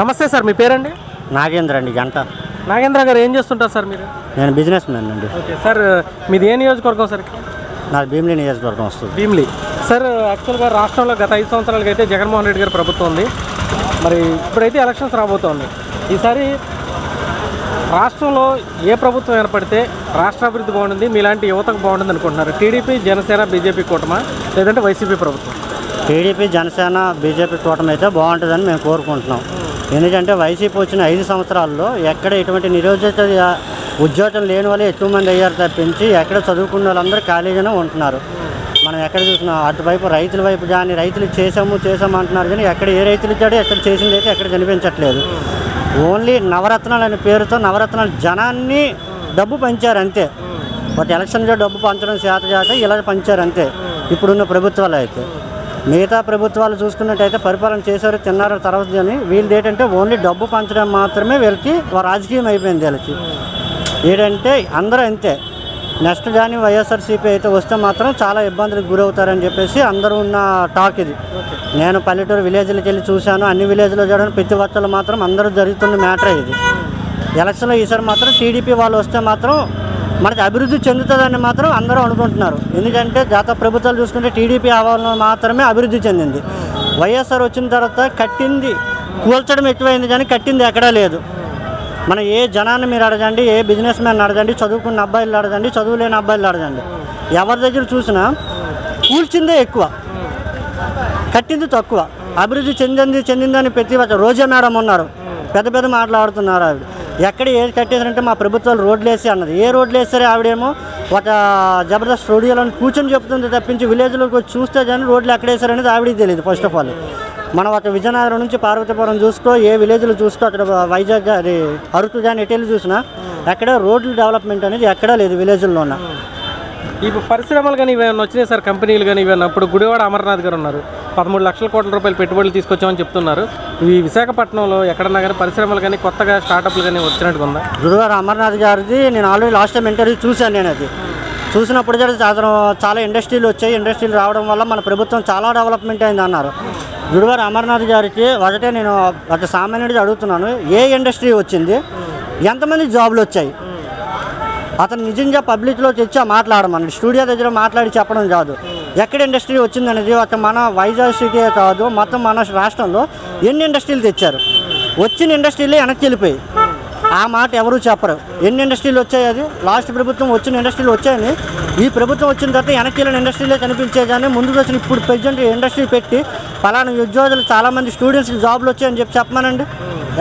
నమస్తే సార్ మీ పేరండి? నాగేంద్ర అండి గంట. నాగేంద్ర గారు ఏం చేస్తుంటారు సార్ మీరు? నేను బిజినెస్ మ్యాన్ అండి. ఓకే సార్ మీది ఏ నియోజకవర్గం సార్? నాకు భీమిలి నియోజకవర్గం వస్తుంది. భీమ్లీ. సార్ యాక్చువల్గా రాష్ట్రంలో గత ఐదు సంవత్సరాలకి అయితే జగన్మోహన్ రెడ్డి గారి ప్రభుత్వం ఉంది. మరి ఇప్పుడైతే ఎలక్షన్స్ రాబోతోంది. ఈసారి రాష్ట్రంలో ఏ ప్రభుత్వం ఏర్పడితే రాష్ట్ర అభివృద్ధి బాగుంటుంది మీలాంటి యువతకు బాగుంటుంది అనుకుంటున్నారు? టీడీపీ జనసేన బీజేపీ కూటమా? లేదంటే వైసీపీ ప్రభుత్వం? టీడీపీ జనసేన బీజేపీ కూటమి అయితే బాగుంటుందని మేము కోరుకుంటున్నాం. ఎందుకంటే వైసీపీ వచ్చిన ఐదు సంవత్సరాల్లో ఎక్కడ ఎటువంటి నిరోధిత ఉద్యోగం లేని వాళ్ళు ఎక్కువ మంది అయ్యారు తప్పించి ఎక్కడ చదువుకున్న వాళ్ళందరూ ఖాళీగానే ఉంటున్నారు. మనం ఎక్కడ చూసినా అటువైపు రైతుల వైపు కానీ రైతులు చేసాము చేసాము అంటున్నారు కానీ ఎక్కడ ఏ రైతులు ఇచ్చాడో ఎక్కడ చేసింది అయితే ఎక్కడ కనిపించట్లేదు. ఓన్లీ నవరత్నాలు అనే పేరుతో నవరత్నాలు జనాన్ని డబ్బు పంచారు అంతే. ఒక ఎలక్షన్లో డబ్బు పంచడం చేత చేత ఇలా పంచారు అంతే. ఇప్పుడున్న ప్రభుత్వాలు అయితే. మిగతా ప్రభుత్వాలు చూసుకున్నట్టయితే పరిపాలన చేశారు తిన్నారు తర్వాత అని వీళ్ళు ఏంటంటే ఓన్లీ డబ్బు పంచడం మాత్రమే వీళ్ళకి రాజకీయం అయిపోయింది వీళ్ళకి. ఏంటంటే అందరూ అంతే. నెక్స్ట్ కానీ వైఎస్ఆర్సీపీ అయితే వస్తే మాత్రం చాలా ఇబ్బందులకు గురవుతారని చెప్పేసి అందరూ ఉన్న టాక్ ఇది. నేను పల్లెటూరు విలేజ్లకి వెళ్ళి చూశాను అన్ని విలేజ్లో చూడడం ప్రతి ఒక్కళ్ళు మాత్రం అందరూ జరుగుతున్న మ్యాటర్ ఇది. ఎలక్షన్లో ఈసారి మాత్రం టీడీపీ వాళ్ళు వస్తే మాత్రం మనకి అభివృద్ధి చెందుతుందని మాత్రం అందరూ అనుకుంటున్నారు. ఎందుకంటే గత ప్రభుత్వాలు చూసుకుంటే టీడీపీ ఆవాలంలో మాత్రమే అభివృద్ధి చెందింది. వైఎస్ఆర్ వచ్చిన తర్వాత కట్టింది కూల్చడం ఎక్కువైంది కానీ కట్టింది ఎక్కడా లేదు. మన ఏ జనాన్ని మీరు అడగండి ఏ బిజినెస్ మ్యాన్ అడగండి చదువుకున్న అబ్బాయిలు అడగండి చదువు లేని అబ్బాయిలు అడగండి. ఎవరి దగ్గర చూసినా కూల్చిందే ఎక్కువ. కట్టింది తక్కువ. అభివృద్ధి చెందింది చెందిందని ప్రతి ఒక్క రోజా మేడం ఉన్నారు. పెద్ద పెద్ద మాట్లాడుతున్నారు ఆవిడ. ఎక్కడ ఏది కట్టేసారంటే మా ప్రభుత్వాలు రోడ్లు వేసి అన్నది. ఏ రోడ్లు వేస్తారో ఆవిడేమో ఒక జబర్దస్త్ స్టూడియోలో కూర్చొని చెప్తుంది తప్పించి విలేజ్లోకి వచ్చి చూస్తే కానీ రోడ్లు ఎక్కడ వేసారనేది ఆవిడకి తెలియదు ఫస్ట్ ఆఫ్ ఆల్ మనం ఒక విజయనగరం నుంచి పార్వతీపురం చూసుకో ఏ విలేజ్లో చూసుకో అక్కడ వైజాగ్ అది అరకు కానీ ఎటు వెళ్ళి చూసినా ఎక్కడ రోడ్లు డెవలప్మెంట్ అనేది ఎక్కడా లేదు విలేజ్లో ఇప్పుడు పరిశ్రమలు కానీ ఇవేమన్నా వచ్చినాయి సార్? కంపెనీలు కానీ ఇవన్నీ అప్పుడు గుడివాడ అమర్నాథ్ గారు ఉన్నారు. పదమూడు లక్షల కోట్ల రూపాయలు పెట్టుబడులు తీసుకొచ్చామని చెప్తున్నారు. ఈ విశాఖపట్నంలో ఎక్కడన్నా కానీ పరిశ్రమలు కానీ కొత్తగా స్టార్టప్లు కానీ వచ్చినట్టుగా ఉందా? గురువారు అమర్నాథ్ గారిది నేను ఆల్రెడీ లాస్ట్ టైం ఇంటర్వ్యూ చూశాను నేను అది. చూసినప్పుడు అతను చాలా ఇండస్ట్రీలు వచ్చాయి. ఇండస్ట్రీలు రావడం వల్ల మన ప్రభుత్వం చాలా డెవలప్మెంట్ అయింది అన్నారు. గురువారు అమర్నాథ్ గారికి ఒకటే నేను ఒక సామాన్యుడిగా అడుగుతున్నాను. ఏ ఇండస్ట్రీ వచ్చింది? ఎంతమంది జాబులు వచ్చాయి? అతను నిజంగా పబ్లిక్లో తెచ్చా మాట్లాడమని స్టూడియో దగ్గర మాట్లాడి చెప్పడం కాదు. ఎక్కడ ఇండస్ట్రీ వచ్చిందనేది ఒక మన వైజాగ్ సిటీ కాదు మొత్తం మన రాష్ట్రంలో ఎన్ని ఇండస్ట్రీలు తెచ్చారు? వచ్చిన ఇండస్ట్రీలే వెనక్కి వెళ్ళిపోయి ఆ మాట ఎవరూ చెప్పరు. ఎన్ని ఇండస్ట్రీలు వచ్చాయి అది? లాస్ట్ ప్రభుత్వం వచ్చిన ఇండస్ట్రీలు వచ్చాయని ఈ ప్రభుత్వం వచ్చిన తర్వాత వెనక్కి వెళ్ళిన ఇండస్ట్రీలే కనిపించే కానీ ముందుకు వచ్చిన ఇప్పుడు ప్రజెంట్ ఇండస్ట్రీ పెట్టి పలానా ఉద్యోగులు చాలామంది స్టూడెంట్స్కి జాబ్లు వచ్చాయని చెప్పి చెప్పమనండి.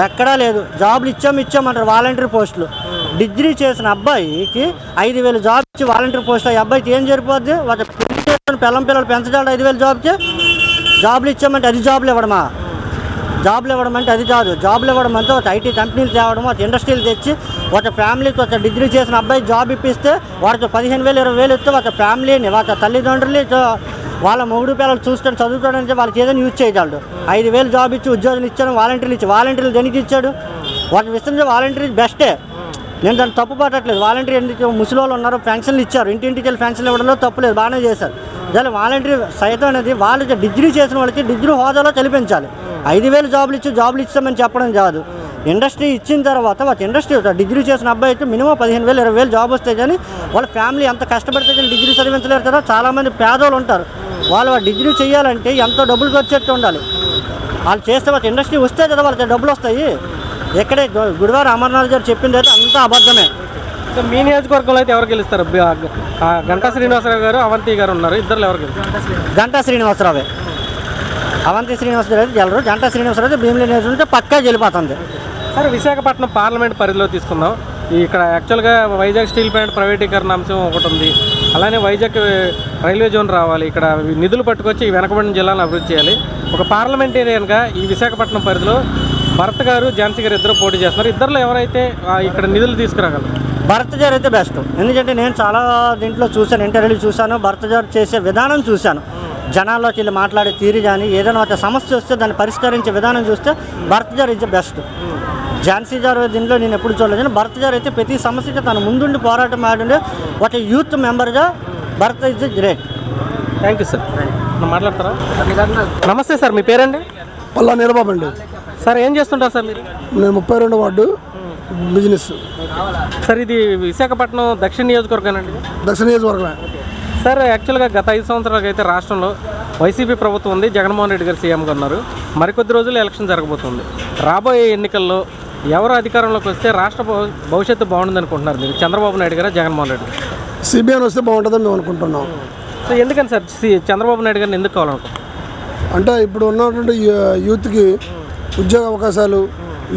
ఎక్కడా లేదు. జాబ్లు ఇచ్చాం ఇచ్చామంటారు వాలంటీర్ పోస్టులు డిగ్రీ చేసిన అబ్బాయికి ఐదు వేలు జాబ్ ఇచ్చి వాలంటీర్ పోస్ట్ అయ్యి అబ్బాయికి ఏం జరిపోద్ది? వాళ్ళ పెళ్ళి చేసుకుని పిల్లం పిల్లలు పెంచడాలు ఐదు వేలు జాబ్కి? జాబ్లు ఇచ్చామంటే అది జాబ్లు ఇవ్వడమా? జాబ్లు ఇవ్వడం అంటే అది కాదు. జాబ్లు ఇవ్వడం అంటే ఒక ఐటీ కంపెనీలు తేవడం ఒక ఇండస్ట్రీలు తెచ్చి ఒక ఫ్యామిలీకి ఒక డిగ్రీ చేసిన అబ్బాయి జాబ్ ఇప్పిస్తే వాడికి పదిహేను వేలు ఇరవై వేలు ఇస్తే ఒక ఫ్యామిలీని ఒక తల్లిదండ్రులు వాళ్ళ మొగుడు పిల్లలు చూసుకొని చదువుకోవడానికి వాళ్ళకి ఏదైనా యూజ్ చేయగలడు. ఐదు వేలు జాబ్ ఇచ్చి ఉద్యోగం ఇచ్చాడు వాలంటీర్లు ఇచ్చి వాలంటీర్లు దేనికి ఇచ్చాడు? వాటి విషయంలో వాలంటీర్ బెస్టే. నేను దాన్ని తప్పు పట్టట్లేదు. వాలంటీర్ ఎందుకు ముసలి వాళ్ళు ఉన్నారు పెన్షన్లు ఇచ్చారు. ఇంటింటికి వెళ్ళి పెన్షన్లు ఇవ్వడంలో తప్పులేదు బాగానే చేశారు. దాని వాలంటీర్ సైతం అనేది వాళ్ళకి డిగ్రీ చేసిన వాళ్ళకి డిగ్రీ హోదాలో తెలిపించాలి ఐదు వేలు జాబులు ఇచ్చి జాబులు ఇచ్చామని చెప్పడం కాదు. ఇండస్ట్రీ ఇచ్చిన తర్వాత ఒక ఇండస్ట్రీ డిగ్రీ చేసిన అబ్బాయి అయితే మినిమం పదిహేను వేలు ఇరవై వేలు జాబ్ వస్తే కానీ వాళ్ళ ఫ్యామిలీ ఎంత కష్టపడితే కానీ డిగ్రీ చదివించలేరు కదా. చాలామంది పేదోళ్ళు ఉంటారు. వాళ్ళు డిగ్రీ చేయాలంటే ఎంతో డబ్బులు ఖర్చు ఉండాలి. వాళ్ళు చేస్తే ఒక ఇండస్ట్రీ వస్తే కదా వాళ్ళకి డబ్బులు వస్తాయి. ఎక్కడే గుడివారం అమర్నాథ్ గారు చెప్పింది అయితే అంతా అబద్ధమే. సో మీ నియోజకవర్గంలో అయితే ఎవరు గెలుస్తారు? గంటా శ్రీనివాసరావు గారు అవంతి గారు ఉన్నారు. ఇద్దరు ఎవరు గెలుస్తారు? గంటా శ్రీనివాసరావే. అవంతి శ్రీనివాసరావు అయితే గెలరు. గంటా శ్రీనివాసరావు అయితే భీమిలి నియోజకవర్గం పక్కా గెలిపోతుంది. సరే విశాఖపట్నం పార్లమెంట్ పరిధిలో తీసుకుందాం. ఇక్కడ యాక్చువల్గా వైజాగ్ స్టీల్ ప్లాంట్ ప్రైవేటీకరణ అంశం ఒకటి ఉంది. అలానే వైజాగ్ రైల్వే జోన్ రావాలి. ఇక్కడ నిధులు పట్టుకొచ్చి ఈ వెనకబడిన జిల్లాలను అభివృద్ధి చేయాలి. ఒక పార్లమెంటేరియన్గా ఈ విశాఖపట్నం పరిధిలో భరత్ గారు ఝాన్సీ గారు ఇద్దరు పోటీ చేస్తున్నారు. ఇద్దరిలో ఎవరైతే ఇక్కడ నిధులు తీసుకురాగలరు? భరత్ గారు అయితే బెస్ట్ ఎందుకంటే నేను చాలా దీంట్లో చూశాను ఇంటర్వ్యూలు చూశాను. భరత్ గారు చేసే విధానం చూశాను. జనాల్లోకి వెళ్ళి మాట్లాడే తీరు కానీ ఏదైనా ఒక సమస్య వస్తే దాన్ని పరిష్కరించే విధానం చూస్తే భరత్ గారు ఇస్ బెస్ట్ ఝాన్సీ గారు దీనిలో నేను ఎప్పుడు చూడలేదు భరత్ గారు అయితే ప్రతి సమస్యకి తన ముందుండి పోరాటం ఆడిండే ఒక యూత్ మెంబర్గా Bharat is great thank you sir మాట్లాడతారా? నమస్తే సార్. మీ పేరండి? పల్లా నీలబాబు అండి. సార్ ఏం చేస్తుంటారు సార్ మీరు? నేను ముప్పై రెండు వార్డు బిజినెస్. సార్ ఇది విశాఖపట్నం దక్షిణ నియోజకవర్గానండి దక్షిణ నియోజకవర్గమే. సార్ యాక్చువల్గా గత ఐదు సంవత్సరాలకు అయితే రాష్ట్రంలో వైసీపీ ప్రభుత్వం ఉంది. జగన్మోహన్ రెడ్డి గారు సీఎంగా ఉన్నారు. మరికొద్ది రోజులు ఎలక్షన్ జరగబోతుంది. రాబోయే ఎన్నికల్లో ఎవరు అధికారంలోకి వస్తే రాష్ట్ర భవ- భవిష్యత్తు బాగుంటుంది అనుకుంటున్నారు మీరు? చంద్రబాబు నాయుడు గారా జగన్మోహన్ రెడ్డి గారు? సిబిఐని వస్తే బాగుంటుందని మేము అనుకుంటున్నాం. సో ఎందుకని సార్ చంద్రబాబు నాయుడు గారిని ఎందుకు కావాలనుకుంటున్నారు? అంటే ఇప్పుడు ఉన్నటువంటి యూత్కి ఉద్యోగ అవకాశాలు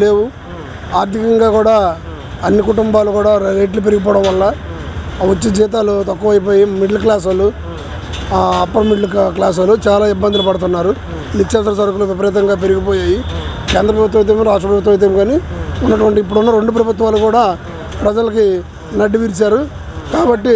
లేవు. ఆర్థికంగా కూడా అన్ని కుటుంబాలు కూడా రేట్లు పెరిగిపోవడం వల్ల వచ్చే జీతాలు తక్కువైపోయి మిడిల్ క్లాస్ వాళ్ళు అప్పర్ మిడిల్ క్లాస్ వాళ్ళు చాలా ఇబ్బందులు పడుతున్నారు. నిత్యావసర సరుకులు విపరీతంగా పెరిగిపోయాయి. కేంద్ర ప్రభుత్వం అయితే రాష్ట్ర ప్రభుత్వం అయితే కానీ ఉన్నటువంటి ఇప్పుడున్న రెండు ప్రభుత్వాలు కూడా ప్రజలకి నడ్డి విరిచారు. కాబట్టి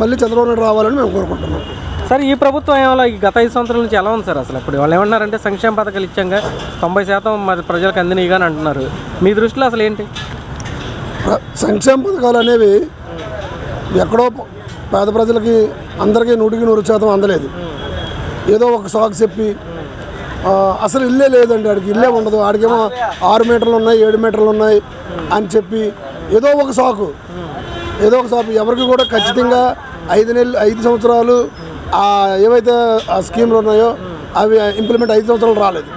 మళ్ళీ చంద్రబాబు నాయుడు రావాలని మేము కోరుకుంటున్నాం. సార్ ఈ ప్రభుత్వం ఏమో ఈ గత ఐదు సంవత్సరాల నుంచి ఎలా ఉంది సార్ అసలు? ఇప్పుడు వాళ్ళు ఏమన్నారంటే సంక్షేమ పథకాలు ఇచ్చాక తొంభై శాతం మరి ప్రజలకు అందినవి కానీ అంటున్నారు. మీ దృష్టిలో అసలు ఏంటి? సంక్షేమ పథకాలు అనేవి ఎక్కడో పేద ప్రజలకి అందరికీ నూటికి నూరు శాతం అందలేదు. ఏదో ఒక సాకు చెప్పి అసలు ఇల్లే లేదండి ఆడికి ఇల్లే ఉండదు. ఆడికేమో ఆరు మీటర్లు ఉన్నాయి ఏడు మీటర్లు ఉన్నాయి అని చెప్పి ఏదో ఒక సాకు. ఏదో ఒక సాకు. ఎవరికి కూడా ఖచ్చితంగా ఐదు నెలలు ఐదు సంవత్సరాలు ఏవైతే ఆ స్కీమ్లు ఉన్నాయో అవి ఇంప్లిమెంట్ ఐదు సంవత్సరాలు రాలేదు.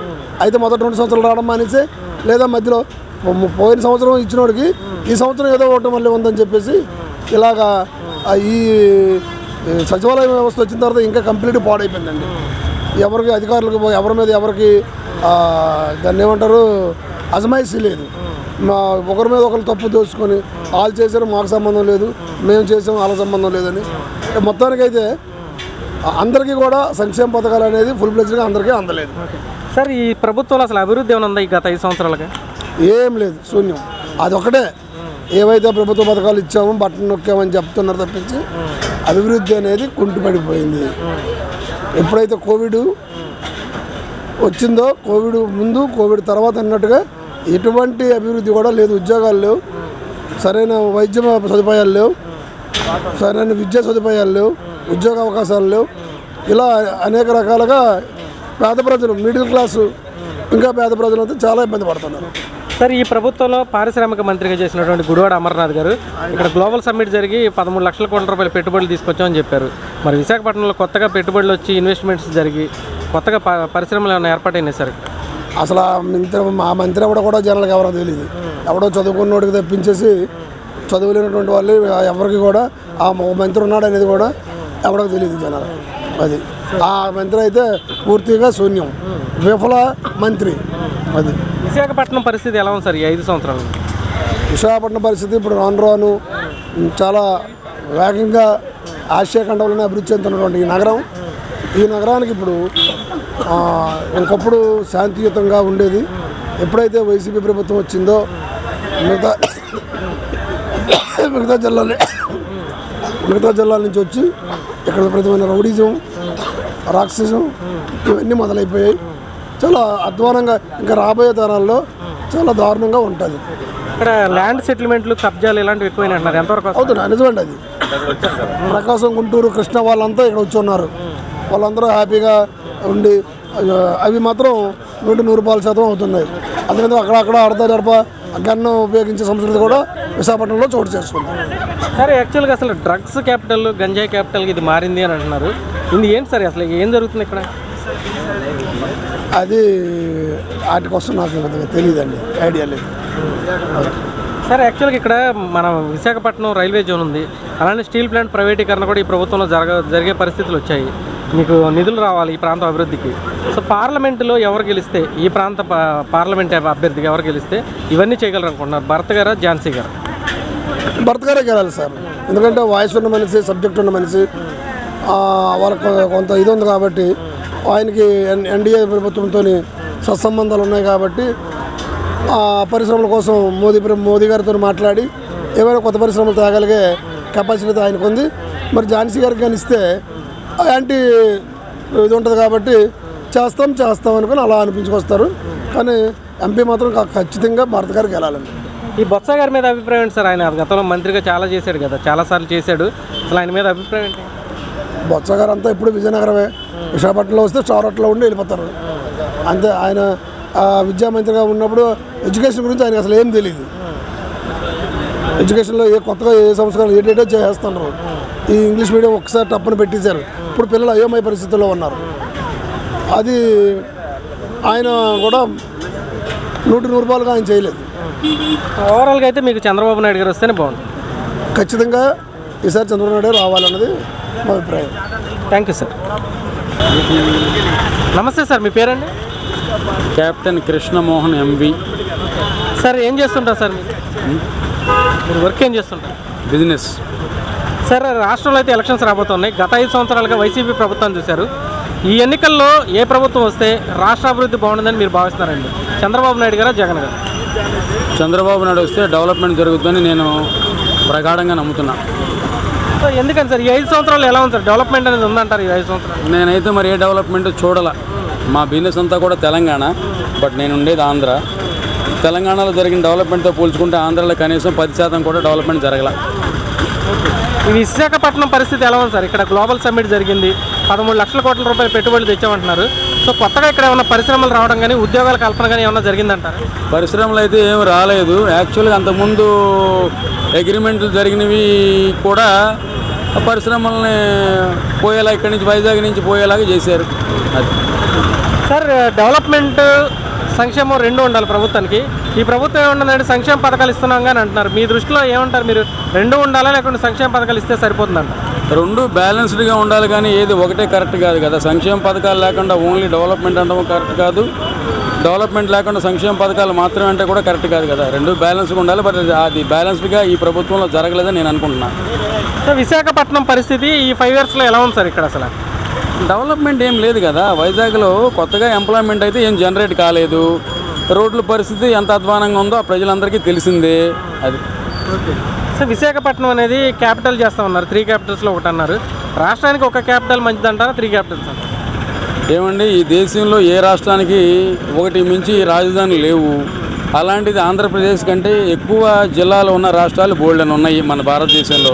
అయితే మొదటి రెండు సంవత్సరాలు రావడం మానేసి లేదా మధ్యలో పోయిన సంవత్సరం ఇచ్చినోడికి ఈ సంవత్సరం ఏదో ఒకటి మళ్ళీ ఉందని చెప్పేసి ఇలాగా ఈ సచివాలయ వ్యవస్థ వచ్చిన తర్వాత ఇంకా కంప్లీట్ పాడైపోయిందండి. ఎవరికి అధికారులకు ఎవరి మీద ఎవరికి దాన్ని ఏమంటారు అజమాయిషీ లేదు. మా ఒకరి మీద ఒకరు తప్పు దోచుకొని వాళ్ళు చేశారు మాకు సంబంధం లేదు మేము చేసాం వాళ్ళ సంబంధం లేదని. మొత్తానికైతే అందరికీ కూడా సంక్షేమ పథకాలు అనేది ఫుల్ ప్లెజ్గా అందరికీ అందలేదు. సార్ ఈ ప్రభుత్వంలో అసలు అభివృద్ధి ఏమైనా ఉందా ఈ గత ఐదు సంవత్సరాలుగా ఏం లేదు శూన్యం. అదొకటే ఏవైతే ప్రభుత్వ పథకాలు ఇచ్చామో బట్టన్ నొక్కామని చెప్తున్నారు తప్పించి అభివృద్ధి అనేది కుంటుపడిపోయింది. ఎప్పుడైతే కోవిడ్ వచ్చిందో కోవిడ్ ముందు కోవిడ్ తర్వాత అన్నట్టుగా ఎటువంటి అభివృద్ధి కూడా లేదు ఉద్యోగాలు లేవు సరైన వైద్య సదుపాయాలు లేవు సరైన విద్యా సదుపాయాలు లేవు. ఉద్యోగ అవకాశాలు లేవు. ఇలా అనేక రకాలుగా పేద ప్రజలు మిడిల్ క్లాసు ఇంకా పేద ప్రజలు అయితే చాలా ఇబ్బంది పడుతున్నారు. సార్ ఈ ప్రభుత్వంలో పారిశ్రామిక మంత్రిగా చేసినటువంటి గుడివాడ అమర్నాథ్ గారు ఇక్కడ గ్లోబల్ సమ్మిట్ జరిగి పదమూడు లక్షల కోట్ల రూపాయల పెట్టుబడులు తీసుకొచ్చామని చెప్పారు. మరి విశాఖపట్నంలో కొత్తగా పెట్టుబడులు వచ్చి ఇన్వెస్ట్మెంట్స్ జరిగి కొత్తగా ప- పరిశ్రమలు ఏమైనా ఏర్పాటైనాయి సార్? అసలు ఆ మంత్రి మా మంత్రి ఎవడో కూడా జనాలకు ఎవరో తెలియదు ఎవడో చదువుకున్నోడికి తెప్పించేసి చదువులేనటువంటి వాళ్ళు ఎవరికి కూడా ఆ మంత్రి ఉన్నాడు అనేది కూడా ఎవడో తెలియదు జనాలకు అది. ఆ మంత్రి అయితే పూర్తిగా శూన్యం. విఫల మంత్రి. అది. విశాఖపట్నం పరిస్థితి ఎలా ఉంది సార్ ఈ ఐదు సంవత్సరాలు? విశాఖపట్నం పరిస్థితి ఇప్పుడు రాను రాను చాలా వేగంగా ఆసియా ఖండంలోనే అభివృద్ధి చెందుతున్నటువంటి ఈ నగరం. ఈ నగరానికి ఇప్పుడు ఆ, ఒకప్పుడు శాంతియుతంగా ఉండేది. ఎప్పుడైతే వైసీపీ ప్రభుత్వం వచ్చిందో మిగతా మిగతా జిల్లాలు మిగతా జిల్లాల నుంచి వచ్చి ఇక్కడ విపరీతమైన రౌడీజం రాక్షసం ఇవన్నీ మొదలైపోయాయి. చాలా అధ్వానంగా ఇంకా రాబోయే తరాల్లో చాలా దారుణంగా ఉంటుంది. ఇక్కడ ల్యాండ్ సెటిల్మెంట్లు కబ్జాలు ఇలాంటివి ఎక్కువైనా అంటున్నారు ఎంతవరకు? అవుతుంది నిజమండి అది. ప్రకాశం గుంటూరు కృష్ణ వాళ్ళంతా ఇక్కడ వచ్చి ఉన్నారు వాళ్ళందరూ హ్యాపీగా ఉండి అవి మాత్రం నూటి నూరు పాలు శాతం అవుతున్నాయి. అందుకని అక్కడక్కడ అర్ధ జరప గన్ను ఉపయోగించే సంస్కృతి కూడా విశాఖపట్నంలో చోటు చేసుకుంది. సార్ యాక్చువల్గా అసలు డ్రగ్స్ క్యాపిటల్ గంజాయి క్యాపిటల్ ఇది మారింది అని అంటున్నారు. ఇది ఏంటి సార్ అసలు ఏం జరుగుతుంది ఇక్కడ? అది వాటి కోసం నాకు తెలియదండి. ఐడియా లేదు. సార్ యాక్చువల్గా ఇక్కడ మన విశాఖపట్నం రైల్వే జోన్ ఉంది. అలానే స్టీల్ ప్లాంట్ ప్రైవేటీకరణ కూడా ఈ ప్రభుత్వంలో జరగ జరిగే పరిస్థితులు వచ్చాయి. మీకు నిధులు రావాలి ఈ ప్రాంతం అభివృద్ధికి. సో పార్లమెంటులో ఎవరు గెలిస్తే ఈ ప్రాంత పార్లమెంట్ అభ్యర్థికి ఎవరు గెలిస్తే ఇవన్నీ చేయగలరు అనుకుంటున్నారు. భరత్ గారా ఝాన్సీ గారు? భరత్ గారే గెలాలి సార్. ఎందుకంటే వాయిస్ ఉన్న మనిషి సబ్జెక్ట్ ఉన్న మనిషి వాళ్ళకు కొంత ఇది ఉంది కాబట్టి ఆయనకి ఎన్ ఎన్డీఏ ప్రభుత్వంతో సత్సంబంధాలు ఉన్నాయి కాబట్టి ఆ పరిశ్రమల కోసం మోదీ మోదీ గారితో మాట్లాడి ఏమైనా కొత్త పరిశ్రమలు తేగలిగే కెపాసిటీ ఆయనకు ఉంది మరి ఝాన్సీ గారికి కానీ ఇస్తే యాంటీ ఇది ఉంటుంది కాబట్టి చేస్తాం చేస్తాం అనుకుని అలా అనిపించుకొస్తారు. కానీ ఎంపీ మాత్రం ఖచ్చితంగా భారత గారికి వెళ్ళాలండి. ఈ బొత్స గారి మీద అభిప్రాయం ఏంటి సార్? ఆయన గతంలో మంత్రిగా చాలా చేశాడు కదా చాలాసార్లు చేశాడు. అసలు ఆయన మీద అభిప్రాయం ఏంటి? బొత్స గారు అంతా ఇప్పుడు విజయనగరమే. విశాఖపట్నంలో వస్తే చారట్లో ఉండి వెళ్ళిపోతారు. అంతే ఆయన విద్యామంత్రిగా ఉన్నప్పుడు ఎడ్యుకేషన్ గురించి ఆయనకు అసలు ఏం తెలియదు ఎడ్యుకేషన్లో ఏ కొత్తగా ఏ సంస్కరణలు ఏంటంటే చేస్తున్నారు ఈ ఇంగ్లీష్ మీడియం ఒకసారి టప్పని పెట్టేశారు. ఇప్పుడు పిల్లలు అయోమయ పరిస్థితుల్లో ఉన్నారు. అది ఆయన కూడా నూటి నూరు రూపాయలుగా ఆయన చేయలేదు. ఓవరాల్గా అయితే మీకు చంద్రబాబు నాయుడు గారు వస్తేనే బాగుంది ఖచ్చితంగా ఈసారి చంద్రబాబు నాయుడు రావాలన్నది మా అభిప్రాయం. థ్యాంక్ యూ సార్ నమస్తే సార్ మీ పేరండి? కెప్టెన్ కృష్ణమోహన్ ఎంవి సార్ ఏం చేస్తుంటారు సార్ మీరు? మీరు వర్క్ ఏం చేస్తుంటారు? బిజినెస్ సార్ రాష్ట్రంలో అయితే ఎలక్షన్స్ రాబోతున్నాయి. గత ఐదు సంవత్సరాలుగా వైసీపీ ప్రభుత్వం చూశారు. ఈ ఎన్నికల్లో ఏ ప్రభుత్వం వస్తే రాష్ట్ర అభివృద్ధి బాగుంటుందని మీరు భావిస్తున్నారండి? చంద్రబాబు నాయుడు గారా జగన్ గారు? చంద్రబాబు నాయుడు వస్తే డెవలప్మెంట్ జరుగుతుందని నేను ప్రగాఢంగా నమ్ముతున్నా. సో ఎందుకని సార్? ఈ ఐదు సంవత్సరాలు ఎలా ఉంది సార్? డెవలప్మెంట్ అనేది ఉందంటారు ఈ ఐదు సంవత్సరాలు నేనైతే మరి ఏ డెవలప్మెంట్ చూడాల. మా బిజినెస్ అంతా కూడా తెలంగాణ బట్ నేను ఉండేది ఆంధ్ర. తెలంగాణలో జరిగిన డెవలప్మెంట్తో పోల్చుకుంటే ఆంధ్రాలో కనీసం పది శాతం కూడా డెవలప్మెంట్ జరగల. ఈ విశాఖపట్నం పరిస్థితి ఎలా ఉంది సార్? ఇక్కడ గ్లోబల్ సమ్మిట్ జరిగింది. పదమూడు లక్షల కోట్ల రూపాయలు పెట్టుబడులు తెచ్చామంటున్నారు. సో కొత్తగా ఇక్కడ ఏమైనా పరిశ్రమలు రావడం కానీ ఉద్యోగాల కల్పన కానీ ఏమైనా జరిగిందంటారు? పరిశ్రమలు అయితే ఏమి రాలేదు. యాక్చువల్గా అంతకుముందు అగ్రిమెంట్లు జరిగినవి కూడా పరిశ్రమల్ని పోయేలా ఇక్కడి నుంచి వైజాగ్ నుంచి పోయేలాగా చేశారు. అది. సార్ డెవలప్మెంట్ సంక్షేమం రెండు ఉండాలి ప్రభుత్వానికి. ఈ ప్రభుత్వం ఏముంటుందంటే సంక్షేమ పథకాలు ఇస్తున్నాం కానీ అంటున్నారు. మీ దృష్టిలో ఏమంటారు మీరు? రెండు ఉండాలా లేకుంటే సంక్షేమ పథకాలు ఇస్తే సరిపోతుందంట? రెండు బ్యాలెన్స్డ్గా ఉండాలి కానీ ఏది ఒకటే కరెక్ట్ కాదు కదా. సంక్షేమ పథకాలు లేకుండా ఓన్లీ డెవలప్మెంట్ అనడం కరెక్ట్ కాదు. డెవలప్మెంట్ లేకుండా సంక్షేమ పథకాలు మాత్రమే అంటే కూడా కరెక్ట్ కాదు కదా. రెండు బ్యాలెన్స్గా ఉండాలి బట్ అది బ్యాలెన్స్డ్గా ఈ ప్రభుత్వంలో జరగలేదని నేను అనుకుంటున్నాను. సో విశాఖపట్నం పరిస్థితి ఈ ఫైవ్ ఇయర్స్లో ఎలా ఉంది సార్ ఇక్కడ అసలు? డెవలప్మెంట్ ఏం లేదు కదా. వైజాగ్లో కొత్తగా ఎంప్లాయ్మెంట్ అయితే ఏం జనరేట్ కాలేదు. రోడ్ల పరిస్థితి ఎంత అధ్వానంగా ఉందో ఆ ప్రజలందరికీ తెలిసిందే. అది. సో విశాఖపట్నం అనేది క్యాపిటల్ చేస్తామన్నారు త్రీ క్యాపిటల్స్లో ఒకటి అన్నారు. రాష్ట్రానికి ఒక క్యాపిటల్ మంచిదంటారా? త్రీ క్యాపిటల్స్ అంటారా? ఏమండి ఈ దేశంలో ఏ రాష్ట్రానికి ఒకటి మించి రాజధాని లేవు. అలాంటిది ఆంధ్రప్రదేశ్ కంటే ఎక్కువ జిల్లాలు ఉన్న రాష్ట్రాలు బోల్డెన్ ఉన్నాయి మన భారతదేశంలో.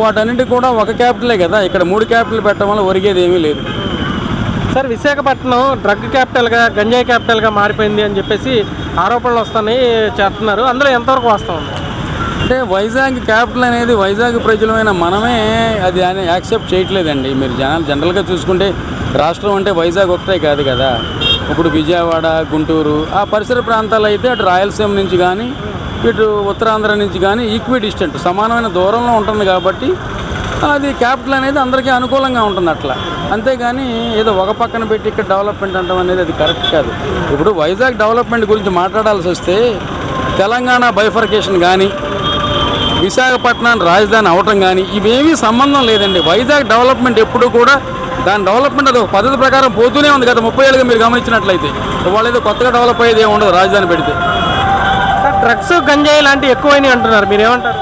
వాటన్నిటి కూడా ఒక క్యాపిటలే కదా. ఇక్కడ మూడు క్యాపిటల్ పెట్టడం వల్ల ఒరిగేది ఏమీ లేదు. సార్ విశాఖపట్నం డ్రగ్ క్యాపిటల్గా గంజాయి క్యాపిటల్గా మారిపోయింది అని చెప్పేసి ఆరోపణలు వస్తున్నాయి చేస్తున్నారు. అందులో ఎంతవరకు వాస్తవం? అంటే వైజాగ్ క్యాపిటల్ అనేది వైజాగ్ ప్రజలమైన మనమే అది అని యాక్సెప్ట్ చేయట్లేదండి. మీరు జనాలు జనరల్గా చూసుకుంటే రాష్ట్రం అంటే వైజాగ్ ఒకటే కాదు కదా. ఇప్పుడు విజయవాడ గుంటూరు ఆ పరిసర ప్రాంతాలు అయితే అటు రాయలసీమ నుంచి కానీ ఇటు ఉత్తరాంధ్ర నుంచి కానీ ఈక్వి డిస్టెంట్ సమానమైన దూరంలో ఉంటుంది కాబట్టి అది క్యాపిటల్ అనేది అందరికీ అనుకూలంగా ఉంటుంది అట్లా. అంతేగాని ఏదో ఒక పక్కన పెట్టి ఇక్కడ డెవలప్మెంట్ అంటాం అనేది అది కరెక్ట్ కాదు. ఇప్పుడు వైజాగ్ డెవలప్మెంట్ గురించి మాట్లాడాల్సి వస్తే తెలంగాణ బైఫర్కేషన్ కానీ విశాఖపట్నం రాజధాని అవటం కానీ ఇవేమీ సంబంధం లేదండి. వైజాగ్ డెవలప్మెంట్ ఎప్పుడు కూడా దాని డెవలప్మెంట్ అది ఒక పద్ధతి ప్రకారం పోతూనే ఉంది గత ముప్పై ఏళ్ళుగా మీరు గమనించినట్లయితే. వాళ్ళు ఏదో కొత్తగా డెవలప్ అయ్యేది ఏమి ఉండదు రాజధాని పెడితే. డ్రగ్స్ గంజాయి లాంటివి ఎక్కువైనాయి అంటున్నారు. మీరు ఏమంటారు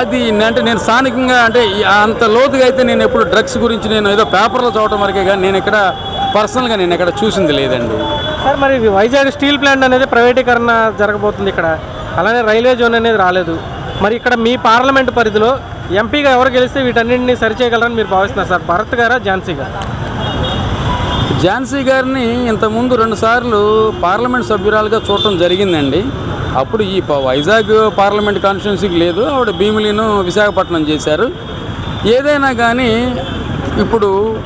అది అంటే నేను స్థానికంగా అంటే అంత లోతుగా అయితే నేను ఎప్పుడు డ్రగ్స్ గురించి నేను ఏదో పేపర్లో చదవటం వరకే కానీ నేను ఇక్కడ పర్సనల్గా నేను ఎక్కడ చూసింది లేదండి. సార్ మరి వైజాగ్ స్టీల్ ప్లాంట్ అనేది ప్రైవేటీకరణ జరగబోతుంది ఇక్కడ. అలానే రైల్వే జోన్ అనేది రాలేదు. మరి ఇక్కడ మీ పార్లమెంట్ పరిధిలో ఎంపీగా ఎవరు గెలిస్తే వీటన్నింటినీ సరిచేయగలరని మీరు భావిస్తున్నారు సార్? భరత్ గారా ఝాన్సీ గారు? ఝాన్సీ గారిని ఇంతకుముందు రెండుసార్లు పార్లమెంట్ సభ్యురాలుగా చూడటం జరిగిందండి. అప్పుడు ఈ ప- వైజాగ్ పార్లమెంట్ కాన్స్టిట్యున్సీకి లేదు ఆవిడ భీమిలీను విశాఖపట్నం చేశారు. ఏదైనా కానీ ఇప్పుడు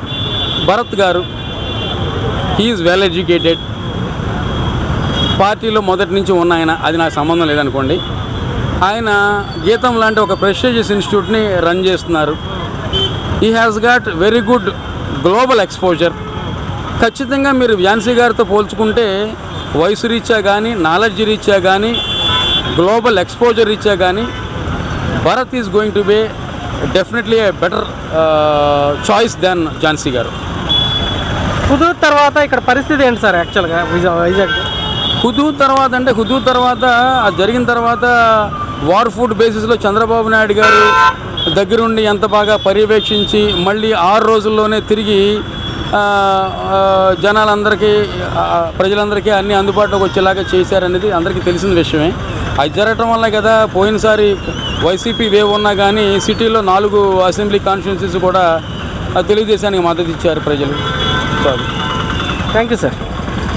భరత్ గారు హీఈస్ వెల్ ఎడ్యుకేటెడ్ పార్టీలో మొదటి నుంచి ఉన్న ఆయన అది నాకు సంబంధం లేదనుకోండి. ఆయన గీతం లాంటి ఒక ప్రెస్టీజియస్ ఇన్స్టిట్యూట్ని రన్ చేస్తున్నారు. ఈ has got very good global exposure ఖచ్చితంగా మీరు ఝాన్సీ గారితో పోల్చుకుంటే వయసు రీత్యా కానీ నాలెడ్జ్ రీత్యా కానీ గ్లోబల్ ఎక్స్పోజర్ రీత్యా కానీ Bharat is going to be definitely a better choice than Jhansi గారు. హుదూద్ తర్వాత ఇక్కడ పరిస్థితి ఏంటి సార్ యాక్చువల్గా విజా వైజాగ్ హుదూ తర్వాత అంటే హుదూ తర్వాత అది జరిగిన తర్వాత వార్ ఫుడ్ బేసిస్లో చంద్రబాబు నాయుడు గారు దగ్గరుండి ఎంత బాగా పర్యవేక్షించి మళ్ళీ ఆరు రోజుల్లోనే తిరిగి జనాలందరికీ ప్రజలందరికీ అన్ని అందుబాటులోకి వచ్చేలాగా చేశారనేది అందరికీ తెలిసిన విషయమే. అది జరగటం వల్ల కదా పోయినసారి వైసీపీ వేవ్ ఉన్నా కానీ సిటీలో నాలుగు అసెంబ్లీ కాన్స్టిట్యున్సీస్ కూడా తెలుగుదేశానికి మద్దతు ఇచ్చారు ప్రజలు. Thank you sir.